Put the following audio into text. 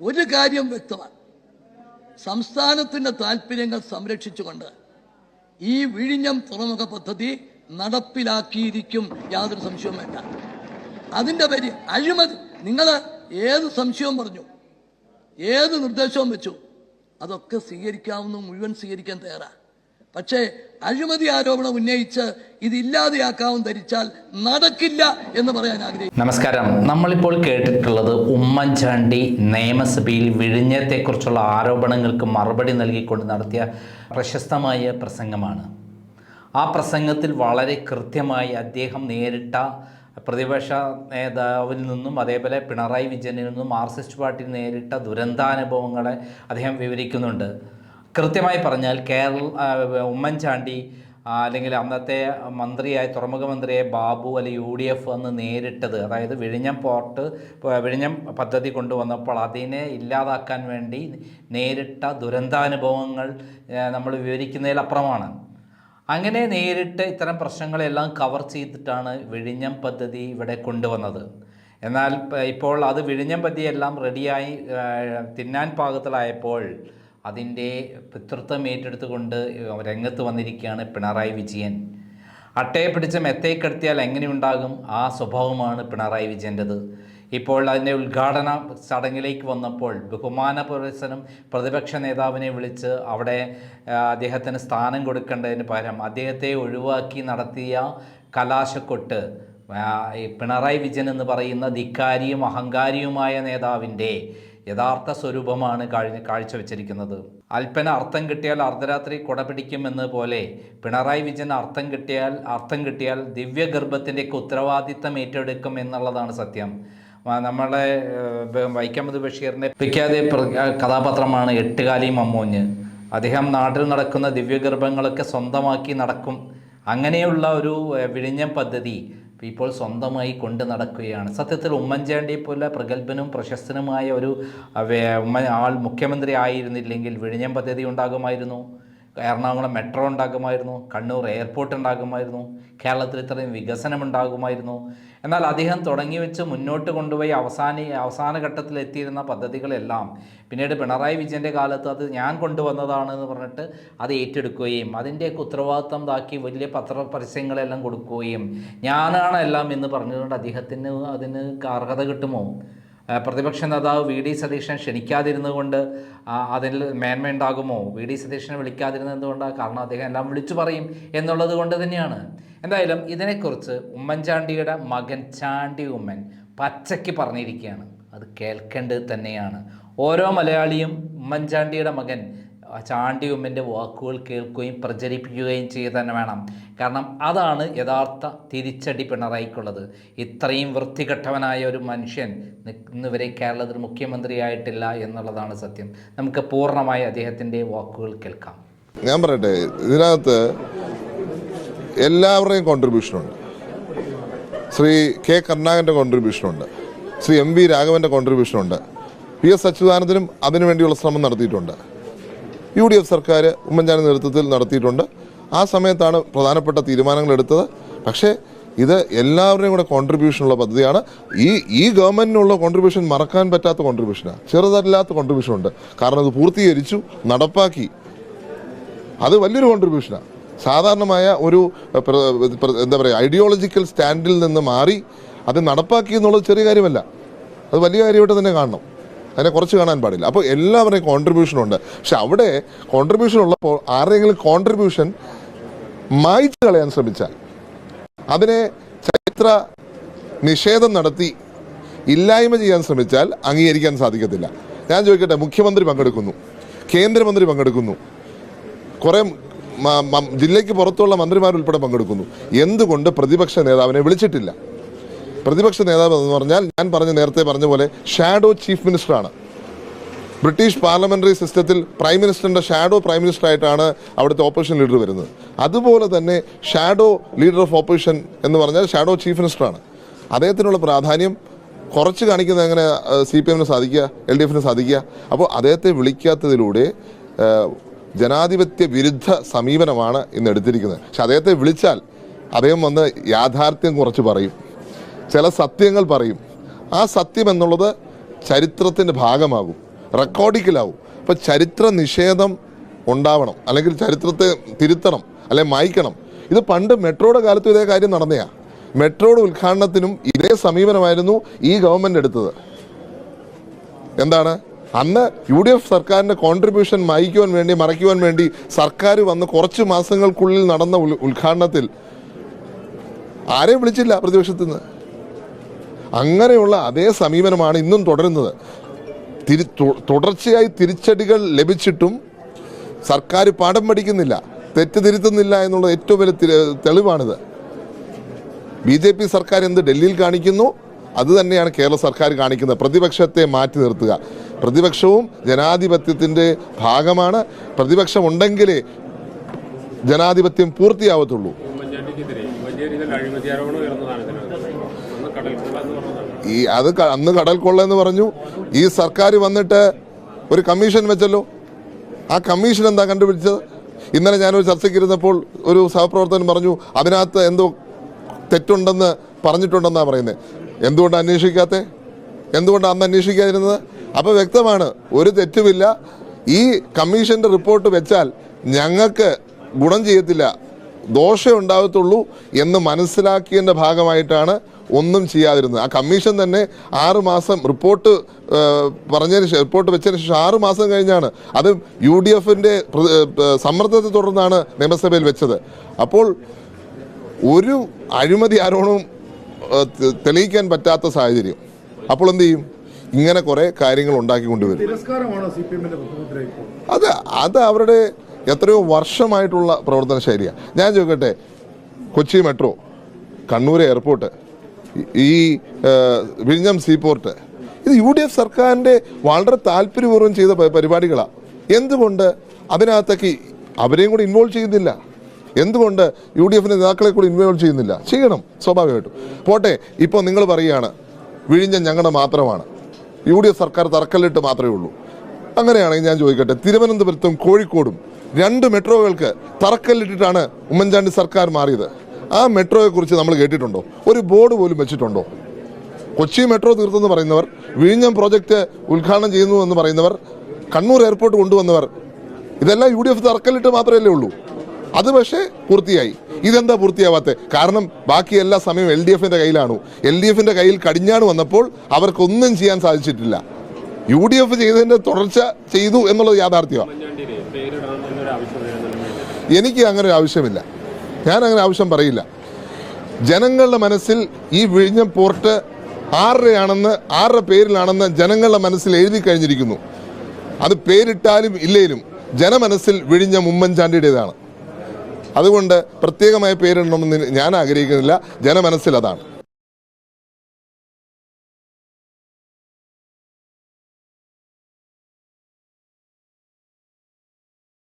ഒരു കാര്യം വ്യക്തമാണ്. സംസ്ഥാനത്തിന്റെ താല്പര്യങ്ങൾ സംരക്ഷിച്ചുകൊണ്ട് ഈ വിഴിഞ്ഞം തുറമുഖ പദ്ധതി നടപ്പിലാക്കിയിരിക്കും യാതൊരു സംശയവും വേണ്ട. അതിന്റെ പേര് അഴിമതി. നിങ്ങൾ ഏത് സംശയവും പറഞ്ഞു. ഏത് നിർദ്ദേശവും വെച്ചു. അതൊക്കെ സ്വീകരിക്കാവുന്ന മുഴുവൻ സ്വീകരിക്കാൻ തയ്യാറാ. പക്ഷേ അഴിമതി ആരോപണം ഉന്നയിച്ച് ഇത് ഇല്ലാതെയാക്കാവും ധരിച്ചാൽ നടക്കില്ല എന്ന് പറയാൻ ആഗ്രഹിക്കുന്നു. നമസ്കാരം. നമ്മളിപ്പോൾ കേട്ടിട്ടുള്ളത് ഉമ്മൻചാണ്ടി നിയമസഭയിൽ വിഴിഞ്ഞത്തെക്കുറിച്ചുള്ള ആരോപണങ്ങൾക്ക് മറുപടി നൽകിക്കൊണ്ട് നടത്തിയ പ്രശസ്തമായ പ്രസംഗമാണ്. ആ പ്രസംഗത്തിൽ വളരെ കൃത്യമായി അദ്ദേഹം നേരിട്ട പ്രതിപക്ഷ നേതാവിൽ നിന്നും അതേപോലെ പിണറായി വിജയനിൽ നിന്നും മാർക്സിസ്റ്റ് പാർട്ടി നേരിട്ട ദുരന്താനുഭവങ്ങളെ അദ്ദേഹം വിവരിക്കുന്നുണ്ട്. കൃത്യമായി പറഞ്ഞാൽ കേരള ഉമ്മൻചാണ്ടി അല്ലെങ്കിൽ അന്നത്തെ മന്ത്രിയായ തുറമുഖ മന്ത്രിയായ ബാബു അല്ലെ യു ഡി എഫ് എന്ന് നേരിട്ടത്. അതായത് വിഴിഞ്ഞം പോർട്ട് വിഴിഞ്ഞം പദ്ധതി കൊണ്ടുവന്നപ്പോൾ അതിനെ ഇല്ലാതാക്കാൻ വേണ്ടി നേരിട്ട ദുരന്താനുഭവങ്ങൾ നമ്മൾ വിവരിക്കുന്നതിലപ്പുറമാണ്. അങ്ങനെ നേരിട്ട് ഇത്തരം പ്രശ്നങ്ങളെല്ലാം കവർ ചെയ്തിട്ടാണ് വിഴിഞ്ഞം പദ്ധതി ഇവിടെ കൊണ്ടുവന്നത്. എന്നാൽ ഇപ്പോൾ അത് വിഴിഞ്ഞം പദ്ധതിയെല്ലാം റെഡിയായി തിന്നാൻ പാകത്തിലായപ്പോൾ അതിന്റെ പിതൃത്വം ഏറ്റെടുത്തുകൊണ്ട് രംഗത്ത് വന്നിരിക്കുകയാണ് പിണറായി വിജയൻ. അട്ടയെ പിടിച്ച മെത്തയെ എങ്ങനെയുണ്ടാകും? ആ സ്വഭാവമാണ് പിണറായി വിജയന്റെത്. ഇപ്പോൾ അതിന്റെ ഉദ്ഘാടന ചടങ്ങിലേക്ക് വന്നപ്പോൾ ബഹുമാന പുരസനം പ്രതിപക്ഷ നേതാവിനെ വിളിച്ച് അവിടെ അദ്ദേഹത്തിന് സ്ഥാനം കൊടുക്കേണ്ടതിന് പകരം അദ്ദേഹത്തെ ഒഴിവാക്കി നടത്തിയ കലാശക്കൊട്ട് പിണറായി വിജയൻ എന്ന് പറയുന്ന ധിക്കാരിയും അഹങ്കാരിയുമായ നേതാവിന്റെ യഥാർത്ഥ സ്വരൂപമാണ് കാഴ്ച കാഴ്ചവെച്ചിരിക്കുന്നത് അല്പന അർത്ഥം കിട്ടിയാൽ അർദ്ധരാത്രി കുട പിടിക്കുമെന്ന് പോലെ പിണറായി വിജയൻ അർത്ഥം കിട്ടിയാൽ അർത്ഥം കിട്ടിയാൽ ദിവ്യഗർഭത്തിന്റെയൊക്കെ ഉത്തരവാദിത്തം ഏറ്റെടുക്കും എന്നുള്ളതാണ് സത്യം. നമ്മളെ വൈക്കമത് ബഷീറിന്റെ വിഖ്യാത കഥാപാത്രമാണ് എട്ടുകാലി മമ്മൂഞ്ഞ്. അദ്ദേഹം നാട്ടിൽ നടക്കുന്ന ദിവ്യഗർഭങ്ങളൊക്കെ സ്വന്തമാക്കി നടക്കും. അങ്ങനെയുള്ള ഒരു വിഴിഞ്ഞം പദ്ധതി ഇപ്പോൾ സ്വന്തമായി കൊണ്ടു നടക്കുകയാണ്. സത്യത്തിൽ ഉമ്മൻചാണ്ടി പോലെ പ്രഗത്ഭനും പ്രശസ്തനുമായ ഒരു ആൾ മുഖ്യമന്ത്രി ആയിരുന്നില്ലെങ്കിൽ വിഴിഞ്ഞം പദ്ധതി ഉണ്ടാകുമായിരുന്നു. എറണാകുളം മെട്രോ ഉണ്ടാകുമായിരുന്നു. കണ്ണൂർ എയർപോർട്ട് ഉണ്ടാകുമായിരുന്നു. കേരളത്തിൽ ഇത്രയും വികസനം ഉണ്ടാകുമായിരുന്നു. എന്നാൽ അദ്ദേഹം തുടങ്ങി വെച്ച് മുന്നോട്ട് കൊണ്ടുപോയി അവസാന അവസാന ഘട്ടത്തിൽ എത്തിയിരുന്ന പദ്ധതികളെല്ലാം. പിന്നീട് പിണറായി വിജയന്റെ കാലത്ത് അത് ഞാൻ കൊണ്ടുവന്നതാണ് എന്ന് പറഞ്ഞിട്ട് അത് ഏറ്റെടുക്കുകയും അതിന്റെയൊക്കെ ഉത്തരവാദിത്തം ഇതാക്കി വലിയ പത്രപരസ്യങ്ങളെല്ലാം കൊടുക്കുകയും ഞാനാണ് എല്ലാം എന്ന് പറഞ്ഞുകൊണ്ട് അദ്ദേഹത്തിന് അതിന് അർഹത കിട്ടുമോ? പ്രതിപക്ഷ നേതാവ് വി ഡി സതീശൻ ക്ഷണിക്കാതിരുന്നുകൊണ്ട് അതിൽ മേന്മയുണ്ടാകുമോ വി ഡി സതീശനെ വിളിക്കാതിരുന്നത് കൊണ്ടാണ് കാരണം അദ്ദേഹം എല്ലാം വിളിച്ചു പറയും എന്നുള്ളത് കൊണ്ട് തന്നെയാണ്. എന്തായാലും ഇതിനെക്കുറിച്ച് ഉമ്മൻചാണ്ടിയുടെ മകൻ ചാണ്ടി ഉമ്മൻ പച്ചയ്ക്ക് പറഞ്ഞിരിക്കുകയാണ്. അത് കേൾക്കേണ്ടത് തന്നെയാണ്. ഓരോ മലയാളിയും ഉമ്മൻചാണ്ടിയുടെ മകൻ ചാണ്ടി ഉമ്മന്റെ വാക്കുകൾ കേൾക്കുകയും പ്രചരിപ്പിക്കുകയും ചെയ്യുക തന്നെ വേണം. കാരണം അതാണ് യഥാർത്ഥ തിരിച്ചടി പിണറായിക്കുള്ളത്. ഇത്രയും വൃത്തികെട്ടവനായ ഒരു മനുഷ്യൻ ഇന്ന് വരെ കേരളത്തിൽ മുഖ്യമന്ത്രിയായിട്ടില്ല എന്നുള്ളതാണ് സത്യം. നമുക്ക് പൂർണമായി അദ്ദേഹത്തിന്റെ വാക്കുകൾ കേൾക്കാം. ഞാൻ പറയട്ടെ ഇതിനകത്ത് എല്ലാവരുടെയും കോൺട്രിബ്യൂഷനുണ്ട് ശ്രീ കെ കരുണാകരന്റെ കോൺട്രിബ്യൂഷനുണ്ട് ശ്രീ എം വി രാഘവന്റെ കോൺട്രിബ്യൂഷനുണ്ട് പി എസ് അച്യുതാനന്ദനും അതിനുവേണ്ടിയുള്ള ശ്രമം നടത്തിയിട്ടുണ്ട്. യു ഡി എഫ് സർക്കാർ ഉമ്മൻചാണ്ടി നേതൃത്വത്തിൽ നടത്തിയിട്ടുണ്ട്. ആ സമയത്താണ് പ്രധാനപ്പെട്ട തീരുമാനങ്ങൾ എടുത്തത്. പക്ഷേ ഇത് എല്ലാവരുടെയും കൂടെ കോൺട്രിബ്യൂഷനുള്ള പദ്ധതിയാണ്. ഈ ഈ ഗവൺമെന്റിനുള്ള കോൺട്രിബ്യൂഷൻ മറക്കാൻ പറ്റാത്ത കോൺട്രിബ്യൂഷനാണ് ചെറുതല്ലാത്ത കോൺട്രിബ്യൂഷൻ ഉണ്ട്. കാരണം അത് പൂർത്തീകരിച്ചു നടപ്പാക്കി. അത് വലിയൊരു കോൺട്രിബ്യൂഷനാണ് സാധാരണമായ ഒരു എന്താ പറയുക ഐഡിയോളജിക്കൽ സ്റ്റാൻഡിൽ നിന്ന് മാറി അത് നടപ്പാക്കി എന്നുള്ളത് ചെറിയ കാര്യമല്ല. അത് വലിയ കാര്യമായിട്ട് തന്നെ കാണണം. അതിനെ കുറച്ച് കാണാൻ പാടില്ല. അപ്പോൾ എല്ലാവരുടെയും കോൺട്രിബ്യൂഷൻ ഉണ്ട്. പക്ഷെ അവിടെ കോൺട്രിബ്യൂഷൻ ഉള്ളപ്പോൾ ആരെങ്കിലും കോൺട്രിബ്യൂഷൻ മായ്ച്ചു കളയാൻ ശ്രമിച്ചാൽ അതിനെ ചരിത്ര നിഷേധം നടത്തി ഇല്ലായ്മ ചെയ്യാൻ ശ്രമിച്ചാൽ അംഗീകരിക്കാൻ സാധിക്കത്തില്ല. ഞാൻ ചോദിക്കട്ടെ മുഖ്യമന്ത്രി പങ്കെടുക്കുന്നു കേന്ദ്രമന്ത്രി പങ്കെടുക്കുന്നു കുറെ ജില്ലയ്ക്ക് പുറത്തുള്ള മന്ത്രിമാരുൾപ്പെടെ പങ്കെടുക്കുന്നു. എന്തുകൊണ്ട് പ്രതിപക്ഷ നേതാവിനെ വിളിച്ചിട്ടില്ല? പ്രതിപക്ഷ നേതാവ് എന്ന് പറഞ്ഞാൽ ഞാൻ പറഞ്ഞ നേരത്തെ പറഞ്ഞ പോലെ ഷാഡോ ചീഫ് മിനിസ്റ്ററാണ് ബ്രിട്ടീഷ് പാർലമെന്ററി സിസ്റ്റത്തിൽ പ്രൈം മിനിസ്റ്ററിന്റെ ഷാഡോ പ്രൈം മിനിസ്റ്റർ ആയിട്ടാണ് അവിടുത്തെ ഓപ്പോസിഷൻ ലീഡർ വരുന്നത്. അതുപോലെ തന്നെ ഷാഡോ ലീഡർ ഓഫ് ഓപ്പോസിഷൻ എന്ന് പറഞ്ഞാൽ ഷാഡോ ചീഫ് മിനിസ്റ്ററാണ് അദ്ദേഹത്തിനുള്ള പ്രാധാന്യം കുറച്ച് കാണിക്കുന്നത് എങ്ങനെ സി പി എമ്മിന് സാധിക്കുക എൽ ഡി എഫിന് സാധിക്കുക. അപ്പോൾ അദ്ദേഹത്തെ വിളിക്കാത്തതിലൂടെ ജനാധിപത്യ വിരുദ്ധ സമീപനമാണ് ഇന്ന് എടുത്തിരിക്കുന്നത്. പക്ഷെ അദ്ദേഹത്തെ വിളിച്ചാൽ അദ്ദേഹം വന്ന് യാഥാർത്ഥ്യം കുറച്ച് പറയും. ചില സത്യങ്ങൾ പറയും. ആ സത്യം എന്നുള്ളത് ചരിത്രത്തിന്റെ ഭാഗമാകും. റെക്കോർഡിക്കലാവും. അപ്പോൾ ചരിത്ര നിഷേധം ഉണ്ടാവണം. അല്ലെങ്കിൽ ചരിത്രത്തെ തിരുത്തണം. അല്ലെങ്കിൽ മായ്ക്കണം. ഇത് പണ്ട് മെട്രോയുടെ കാലത്തും ഇതേ കാര്യം നടന്നെയാണ് മെട്രോയുടെ ഉദ്ഘാടനത്തിനും ഇതേ സമീപനമായിരുന്നു ഈ ഗവൺമെന്റ് എടുത്തത്. എന്താണ്? അന്ന് യു ഡി എഫ് സർക്കാരിന്റെ കോൺട്രിബ്യൂഷൻ മായ്ക്കുവാൻ വേണ്ടി മറയ്ക്കുവാൻ വേണ്ടി സർക്കാർ വന്ന് കുറച്ച് മാസങ്ങൾക്കുള്ളിൽ നടന്ന ഉദ്ഘാടനത്തിൽ ആരെയും വിളിച്ചില്ല പ്രതിപക്ഷത്തു നിന്ന് അങ്ങനെയുള്ള അതേ സമീപനമാണ് ഇന്നും തുടരുന്നത്. തിരി തുടർച്ചയായി തിരിച്ചടികൾ ലഭിച്ചിട്ടും സർക്കാർ പാഠം പഠിക്കുന്നില്ല തെറ്റ് തിരുത്തുന്നില്ല എന്നുള്ള ഏറ്റവും വലിയ തെളിവാണിത്. ബി ജെ പി സർക്കാർ എന്ത് ഡൽഹിയിൽ കാണിക്കുന്നു അത് തന്നെയാണ് കേരള സർക്കാർ കാണിക്കുന്നത്. പ്രതിപക്ഷത്തെ മാറ്റി നിർത്തുക. പ്രതിപക്ഷവും ജനാധിപത്യത്തിന്റെ ഭാഗമാണ്. പ്രതിപക്ഷം ഉണ്ടെങ്കിലേ ജനാധിപത്യം പൂർത്തിയാവത്തുള്ളൂ ഉമ്മൻചാണ്ടിക്കെതിരെ വലിയ രീതിയിൽ അഴിമതി ആരോപണം ഉയർന്നതാണ് ഇതിനകത്ത് അന്ന് കടൽക്കൊള്ള എന്ന് പറഞ്ഞതാണ് ഈ അത് അന്ന് കടൽ കൊള്ള എന്ന് പറഞ്ഞു. ഈ സർക്കാർ വന്നിട്ട് ഒരു കമ്മീഷൻ വെച്ചല്ലോ. ആ കമ്മീഷൻ എന്താ കണ്ടുപിടിച്ചത്? ഇന്നലെ ഞാനൊരു ചർച്ചയ്ക്കിരുന്നപ്പോൾ ഒരു സഹപ്രവർത്തകൻ പറഞ്ഞു അതിനകത്ത് എന്തോ തെറ്റുണ്ടെന്ന് പറഞ്ഞിട്ടുണ്ടെന്നാണ് പറയുന്നത് എന്തുകൊണ്ട് അന്വേഷിക്കാത്ത? എന്തുകൊണ്ട് അന്ന് അന്വേഷിക്കാതിരുന്നത്? അപ്പോൾ വ്യക്തമാണ് ഒരു തെറ്റുമില്ല. ഈ കമ്മീഷന്റെ റിപ്പോർട്ട് വെച്ചാൽ ഞങ്ങൾക്ക് ഗുണം ചെയ്യത്തില്ല. ദോഷമേ ഉണ്ടാകത്തുള്ളൂ എന്ന് മനസ്സിലാക്കിയതിന്റെ ഭാഗമായിട്ടാണ് ഒന്നും ചെയ്യാതിരുന്നത്. ആ കമ്മീഷൻ തന്നെ ആറ് മാസം റിപ്പോർട്ട് പറഞ്ഞതിന് ശേഷം റിപ്പോർട്ട് വെച്ചതിന് ശേഷം ആറ് മാസം കഴിഞ്ഞാണ് അത് യു ഡി എഫിന്റെ സമ്മർദ്ദത്തെ തുടർന്നാണ് നിയമസഭയിൽ വെച്ചത്. അപ്പോൾ ഒരു അഴിമതി ആരോണവും തെളിയിക്കാൻ പറ്റാത്ത സാഹചര്യം. അപ്പോൾ എന്ത് ചെയ്യും? ഇങ്ങനെ കുറേ കാര്യങ്ങൾ ഉണ്ടാക്കിക്കൊണ്ടുവരും. കൊണ്ടുവരും അത് അത് അവരുടെ എത്രയോ വർഷമായിട്ടുള്ള പ്രവർത്തന ശൈലിയാണ് ഞാൻ ചോദിക്കട്ടെ കൊച്ചി മെട്രോ കണ്ണൂർ എയർപോർട്ട് ഈ വിഴിഞ്ഞം സീപോർട്ട് ഇത് യു ഡി എഫ് സർക്കാരിന്റെ വളരെ താല്പര്യപൂർവം ചെയ്ത പരിപാടികളാണ് എന്തുകൊണ്ട് അതിനകത്തേക്ക് അവരെയും കൂടി ഇൻവോൾവ് ചെയ്യുന്നില്ല? എന്തുകൊണ്ട് യു ഡി എഫിന്റെ നേതാക്കളെ കൂടി ഇൻവോൾവ് ചെയ്യുന്നില്ല? ചെയ്യണം സ്വാഭാവികമായിട്ടും. പോട്ടെ ഇപ്പോൾ നിങ്ങൾ പറയുകയാണ് വിഴിഞ്ഞം ഞങ്ങളുടെ മാത്രമാണ്. യു ഡി എഫ് സർക്കാർ തറക്കല്ലിട്ട് മാത്രമേ ഉള്ളൂ. അങ്ങനെയാണെങ്കിൽ ഞാൻ ചോദിക്കട്ടെ തിരുവനന്തപുരത്തും കോഴിക്കോടും രണ്ട് മെട്രോകൾക്ക് തറക്കല്ലിട്ടിട്ടാണ് ഉമ്മൻചാണ്ടി സർക്കാർ മാറിയത്? ആ മെട്രോയെക്കുറിച്ച് നമ്മൾ കേട്ടിട്ടുണ്ടോ? ഒരു ബോർഡ് പോലും വെച്ചിട്ടുണ്ടോ? കൊച്ചി മെട്രോ തീർത്തെന്ന് പറയുന്നവർ വിഴിഞ്ഞം പ്രോജക്റ്റ് ഉദ്ഘാടനം ചെയ്യുന്നു എന്ന് പറയുന്നവർ കണ്ണൂർ എയർപോർട്ട് കൊണ്ടുവന്നവർ ഇതെല്ലാം യു ഡി എഫ് തറക്കല്ലിട്ട് മാത്രമല്ലേ ഉള്ളൂ. അത് പക്ഷേ പൂർത്തിയായി. ഇതെന്താ പൂർത്തിയാവാത്തത് കാരണം ബാക്കി എല്ലാ സമയവും എൽ ഡി എഫിന്റെ കയ്യിലാണ്. എൽ ഡി എഫിന്റെ കയ്യിൽ കടിഞ്ഞാണ് വന്നപ്പോൾ അവർക്കൊന്നും ചെയ്യാൻ സാധിച്ചിട്ടില്ല. യു ഡി എഫ് ചെയ്തതിന്റെ തുടർച്ച ചെയ്തു എന്നുള്ളത് യാഥാർത്ഥ്യമാണ് എനിക്ക് അങ്ങനെ ഒരു ആവശ്യമില്ല. ഞാൻ അങ്ങനെ ആവശ്യം പറയില്ല. ജനങ്ങളുടെ മനസ്സിൽ ഈ വിഴിഞ്ഞം പോർട്ട് ആരുടെയാണെന്ന് ആരുടെ പേരിലാണെന്ന് ജനങ്ങളുടെ മനസ്സിൽ എഴുതി കഴിഞ്ഞിരിക്കുന്നു. അത് പേരിട്ടാലും ഇല്ലേലും ജനമനസ്സിൽ വിഴിഞ്ഞ ഉമ്മൻചാണ്ടിയുടേതാണ്. അതുകൊണ്ട് പ്രത്യേകമായ പേരിടണമെന്ന് ഞാൻ ആഗ്രഹിക്കുന്നില്ല. ജനമനസ്സിൽ അതാണ്.